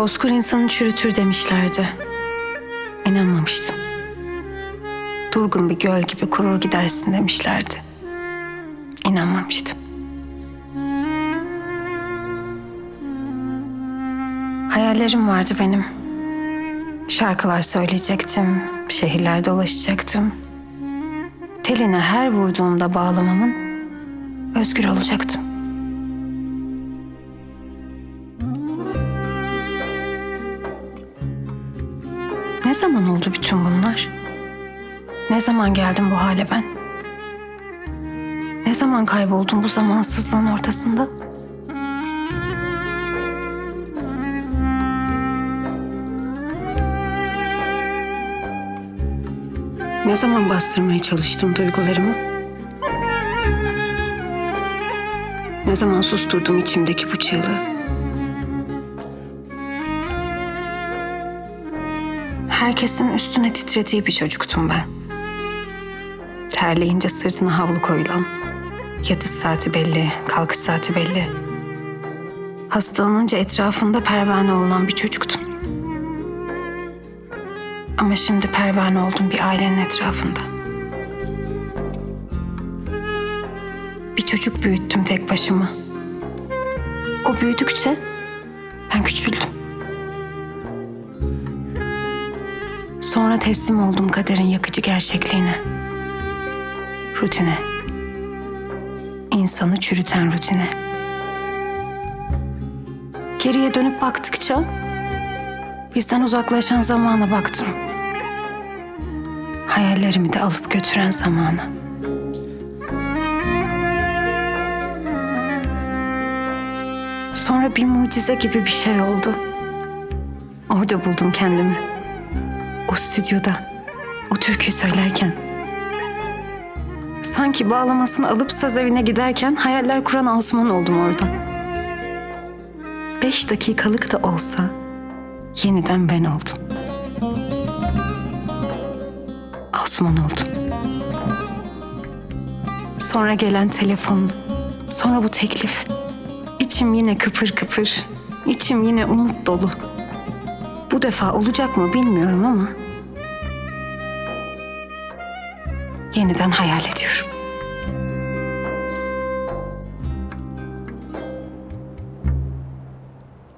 Bozkır insanı çürütür demişlerdi. İnanmamıştım. Durgun bir göl gibi kurur gidersin demişlerdi. İnanmamıştım. Hayallerim vardı benim. Şarkılar söyleyecektim, şehirlerde dolaşacaktım. Teline her vurduğumda bağlamamın özgür olacaktım. Ne zaman oldu bütün bunlar? Ne zaman geldim bu hale ben? Ne zaman kayboldum bu zamansızlığın ortasında? Ne zaman bastırmaya çalıştım duygularımı? Ne zaman susturdum içimdeki bu çığlığı? Herkesin üstüne titrediği bir çocuktum ben. Terleyince sırtına havlu koyulan, yatış saati belli, kalkış saati belli. Hastalanınca etrafında pervane olunan bir çocuktum. Ama şimdi pervane oldum bir ailenin etrafında. Bir çocuk büyüttüm tek başıma. O büyüdükçe ben küçüldüm. Sonra teslim oldum kaderin yakıcı gerçekliğine. Rutine. İnsanı çürüten rutine. Geriye dönüp baktıkça bizden uzaklaşan zamana baktım. Hayallerimi de alıp götüren zamana. Sonra bir mucize gibi bir şey oldu. Orada buldum kendimi. O stüdyoda, o türküyü söylerken. Sanki bağlamasını alıp saz evine giderken hayaller kuran Asuman oldum orada. Beş dakikalık da olsa yeniden ben oldum. Asuman oldum. Sonra gelen telefon, sonra bu teklif. İçim yine kıpır kıpır, içim yine umut dolu. Bu defa olacak mı bilmiyorum ama yeniden hayal ediyorum.